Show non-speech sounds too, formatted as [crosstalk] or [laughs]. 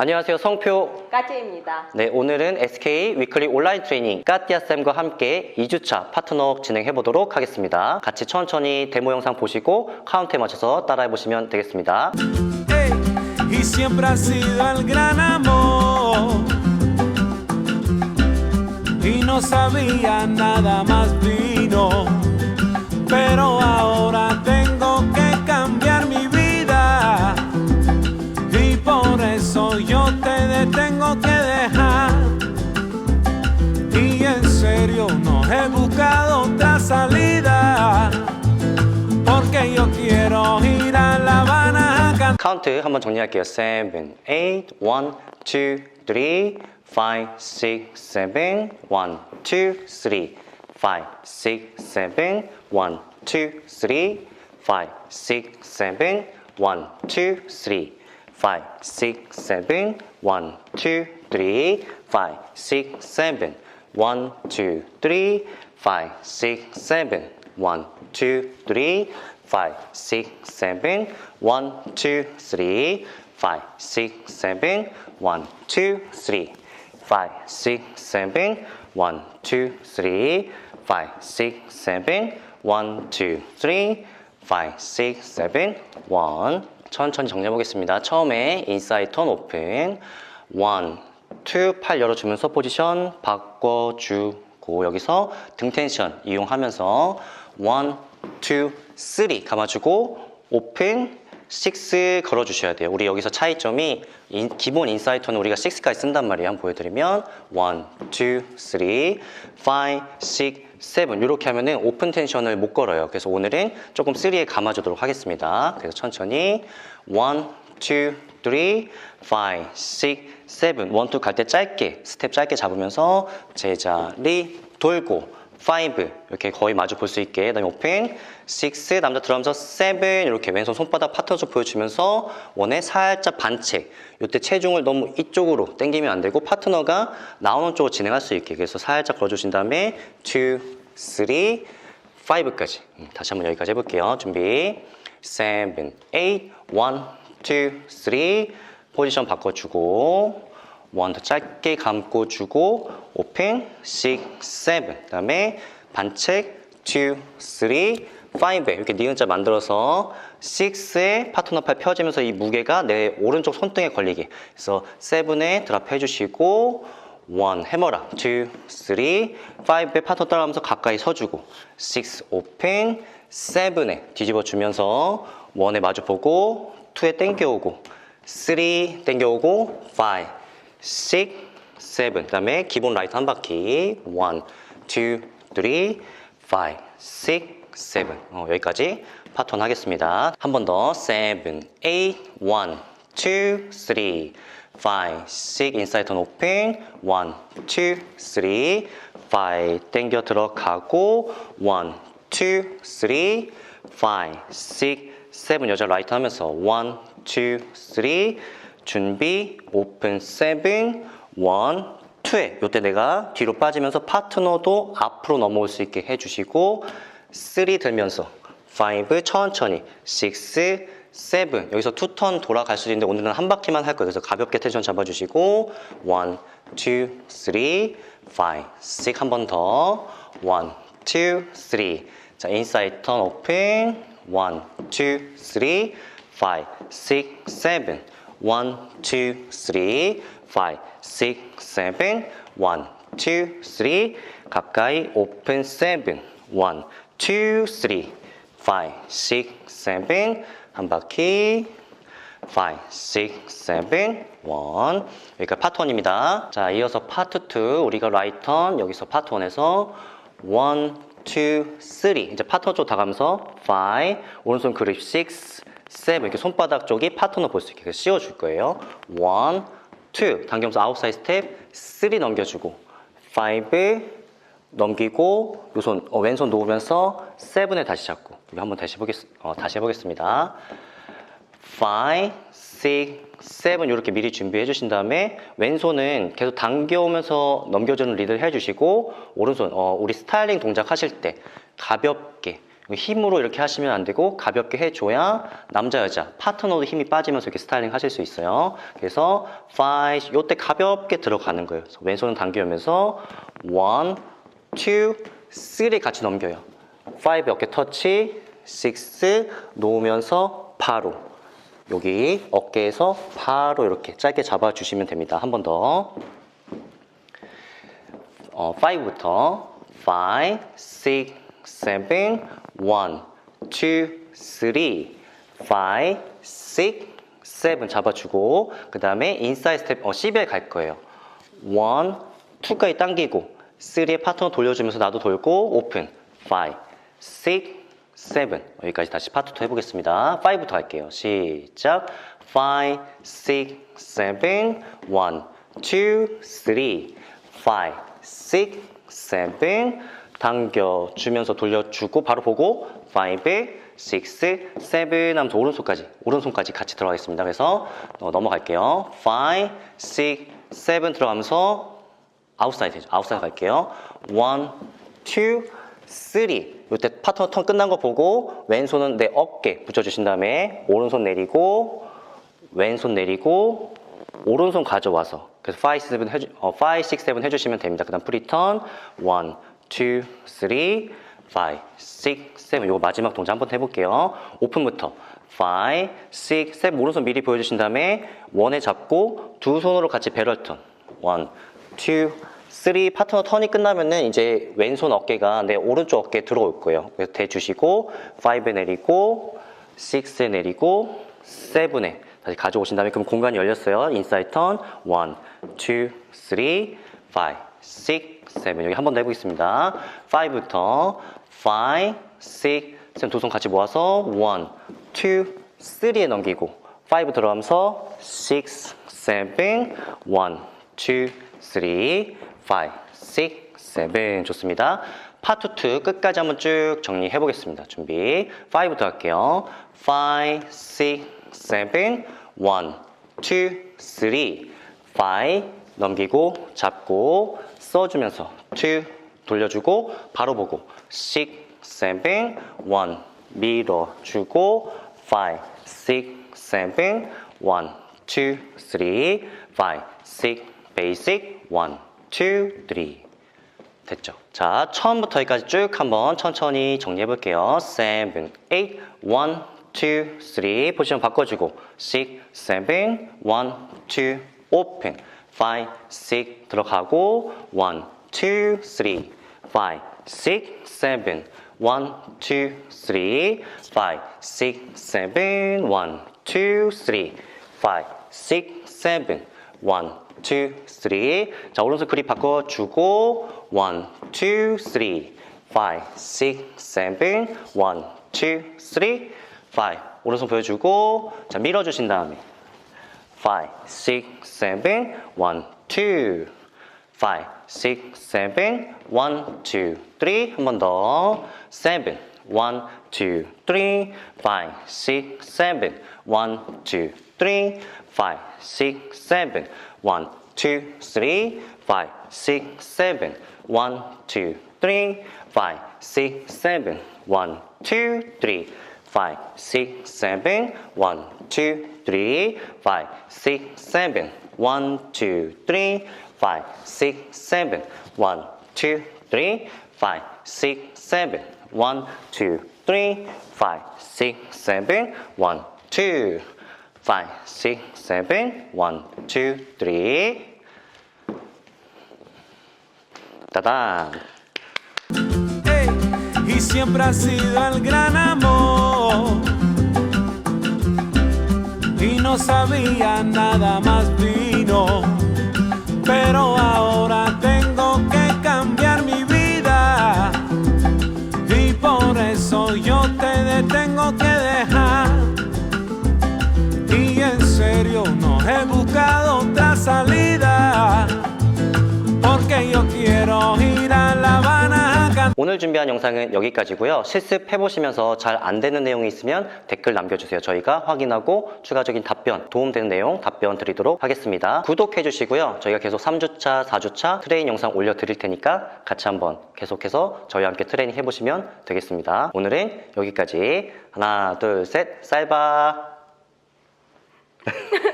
안녕하세요. 성표. 까지입니다. 네, 오늘은 SK 위클리 온라인 트레이닝 까띠아쌤과 함께 2주차 파트너 진행해 보도록 하겠습니다. 같이 천천히 데모 영상 보시고 카운트에 맞춰서 따라해 보시면 되겠습니다. Ey, salida. Porque yo quiero ir a La Habana a cantar. 카운트 한번 정리할게요. 7, 8, 1, 2, 3, 5, 6, 7, 1, 2, 3, 5, 6, 7, 1, 2, 3, 5, 6, 7, 1, 2, 3, 5, 6, 7, 1, 2, 3, 5, 6, 7, 1, 2, 3, five, six, seven. One, two, three, five, six, seven. One, two, three, five, six, seven. One, two, three, five, six, seven. One, two, three, five, six, seven. One, two, three, five, six, seven. One. 천천히 정리해 보겠습니다. 처음에 인사이드 턴 오픈. One, two, 팔 열어주면서 포지션 바꿔주. 고 여기서 등 텐션 이용하면서 1, 2, 3 감아주고 오픈 6 걸어주셔야 돼요. 우리 여기서 차이점이 인- 기본 인사이드 턴은 우리가 6까지 쓴단 말이에요. 한번 보여드리면 1, 2, 3, 5, 6, 7 이렇게 하면 은 오픈 텐션을 못 걸어요. 그래서 오늘은 조금 3에 감아주도록 하겠습니다. 그래서 천천히 1, 2, 3, 5, 6, 7 1, 2 갈 때 짧게 스텝 짧게 잡으면서 제자리 돌고 5 이렇게 거의 마주 볼 수 있게. 그다음에 오픈 6 남자 들어가면서 7 이렇게 왼손 손바닥 파터져 보여주면서 원에 살짝 반책 이때 체중을 너무 이쪽으로 당기면 안 되고 파트너가 나오는 쪽으로 진행할 수 있게. 그래서 살짝 걸어주신 다음에 2, 3, 5까지. 다시 한번 여기까지 해볼게요. 준비. 7, 8, 1, 2, 3 포지션 바꿔주고 원 더 짧게 감고 주고 오픈 6, 7 그다음에 반책 2, 3, 5에 이렇게 니은자 만들어서 6에 파트너 팔 펴지면서 이 무게가 내 오른쪽 손등에 걸리게. 그래서 7에 드랍 해주시고 1 해머라. 2, 3, 5에 파트너 따라가면서 가까이 서주고 6 오픈 7에 뒤집어 주면서 1에 마주 보고 2에 땡겨오고 3 땡겨오고 5 6, 7. 그 다음에 기본 라이트 한 바퀴. 1, 2, 3, 5, 6, 7. 어, 여기까지 파톤 하겠습니다. 한 번 더. 7, 8, 1, 2, 3, 5, 6. 인사이드 턴 오픈. 1, 2, 3, 5. 땡겨 들어가고. 1, 2, 3, 5, 6, 7. 여자 라이트 하면서. 1, 2, 3, 준비 오픈 세븐 원 투에 요때 내가 뒤로 빠지면서 파트너도 앞으로 넘어올 수 있게 해주시고 쓰리 들면서 파이브 천천히 식스 세븐 여기서 투 턴 돌아갈 수도 있는데 오늘은 한 바퀴만 할 거예요 그래서 가볍게 텐션 잡아주시고 원, 투, 쓰리, 파이브, 식한번더 원, 투, 쓰리 자 인사이드 턴 오픈 원, 투, 쓰리, 파이브, 식, 세븐 1, 2, 3, 5, 6, 7, 1, 2, 3, 가까이 오픈 7, 1, 2, 3, 5, 6, 7, 한 바퀴. 5, 6, 7, 1 여기가 파트 1입니다. 자, 이어서 파트 2 우리가 라이턴 여기서 파트 1에서 1, 2, 3 이제 파트너 쪽 다 가면서 5 오른손 그립 6, 7 이렇게 손바닥 쪽이 파트너 볼 수 있게 씌워줄 거예요. 1, 2 당기면서 아웃사이드 스텝 3 넘겨주고 5 넘기고 요손 어, 왼손 놓으면서 7에 다시 잡고 한번 다시 해보겠, 어, 다시 해보겠습니다. 5, 6, 7 이렇게 미리 준비해 주신 다음에 왼손은 계속 당겨오면서 넘겨주는 리드를 해주시고 오른손 어, 우리 스타일링 동작 하실 때 가볍게 힘으로 이렇게 하시면 안 되고 가볍게 해줘야 남자 여자 파트너도 힘이 빠지면서 이렇게 스타일링 하실 수 있어요. 그래서 5 요때 가볍게 들어가는 거예요. 왼손은 당기면서 1, 2, 3 같이 넘겨요. 5 어깨 터치, 6 놓으면서 바로 여기 어깨에서 바로 이렇게 짧게 잡아주시면 됩니다. 한 번 더. 어, 5부터 5, 6, 7, 1, 2, 3, 5, 6, 7 잡아주고 그 다음에 인사이드 스텝 어, CBR 갈 거예요. 1, 2까지 당기고 3의 파트너 돌려주면서 나도 돌고 오픈 5, 6, 7 여기까지 다시 파트 2 해보겠습니다. 5부터 할게요. 시작 5, 6, 7, 1, 2, 3, 5, 6, 7 당겨주면서 돌려주고 바로 보고 5, 6, 7 하면서 오른손까지 오른손까지 같이 들어가겠습니다. 그래서 어, 넘어갈게요. 5, 6, 7 들어가면서 아웃사이드 되죠. 아웃사이드 갈게요. 1, 2, 3 이때 파트너 턴 끝난 거 보고 왼손은 내 어깨 붙여주신 다음에 오른손 내리고 왼손 내리고 오른손 가져와서 그래서 5, 7 해주, 어, 5, 6, 7 해주시면 됩니다. 그 다음 프리턴 1, 2, 3, 5, 6, 7 이거 마지막 동작 한번 해볼게요. 오픈부터 5, 6, 7 오른손 미리 보여주신 다음에 원에 잡고 두 손으로 같이 배럴 턴 1, 2, 3 파트너 턴이 끝나면은 이제 왼손 어깨가 내 오른쪽 어깨에 들어올 거예요. 그래서 대주시고 5에 내리고 6에 내리고 7에 다시 가져오신 다음에 그럼 공간이 열렸어요. 인사이드 턴 1, 2, 3, 5, 6, 7 여기 한번더 해보겠습니다. 5부터 5, 6, 7 두 손 같이 모아서 1, 2, 3에 넘기고 5 들어가면서 6, 7, 1, 2, 3, 5, 6, 7 좋습니다. 파트 2 끝까지 한번 쭉 정리해 보겠습니다. 준비. 5부터 할게요. 5, 6, 7, 1, 2, 3, 5 넘기고 잡고 써주면서 2 돌려주고 바로 보고. 6, 7, 1 밀어주고 5, 6, 7, 1, 2, 3, 5, 6 베이직 1, 2, 3 됐죠? 자, 처음부터 여기까지 쭉 한번 천천히 정리해 볼게요. 7, 8, 1, 2, 3 포지션 바꿔주고 6, 7, 1, 2 오픈 5, 6 들어가고 1, 2, 3 5, 6, 7 1, 2, 3 5, 6, 7 1, 2, 3 5, 6, 7 1, 2, 3 자, 오른손 그립 바꿔주고 1, 2, 3 5, 6, 7 1, 2, 3 5 오른손 보여주고 자 밀어주신 다음에 5, 6, 7, 1, 2 5, 6, 7, 1, 2, 3 한 번 더. 7, One, two, three, five, six, seven. One, two, three, five, six, seven. One, two, three, five, six, seven. One, two, three, five, six, seven. One, two, three, five, six, seven. One, two, three, five, six, seven. One, two, three, five, six, seven. One, two, three, five, six, seven. One, two, three, five, six, seven, one, two, five, six, seven, one, two, three. ¡Tatán! Hey, y siempre ha sido el gran amor. Y no sabía nada más vino. Pero ahora 오늘 준비한 영상은 여기까지고요. 실습해보시면서 잘 안 되는 내용이 있으면 댓글 남겨주세요. 저희가 확인하고 추가적인 답변, 도움되는 내용 답변 드리도록 하겠습니다. 구독해주시고요. 저희가 계속 3주차, 4주차 트레이닝 영상 올려드릴 테니까 같이 한번 계속해서 저희와 함께 트레이닝 해보시면 되겠습니다. 오늘은 여기까지. 하나, 둘, 셋, 쌀바. [laughs]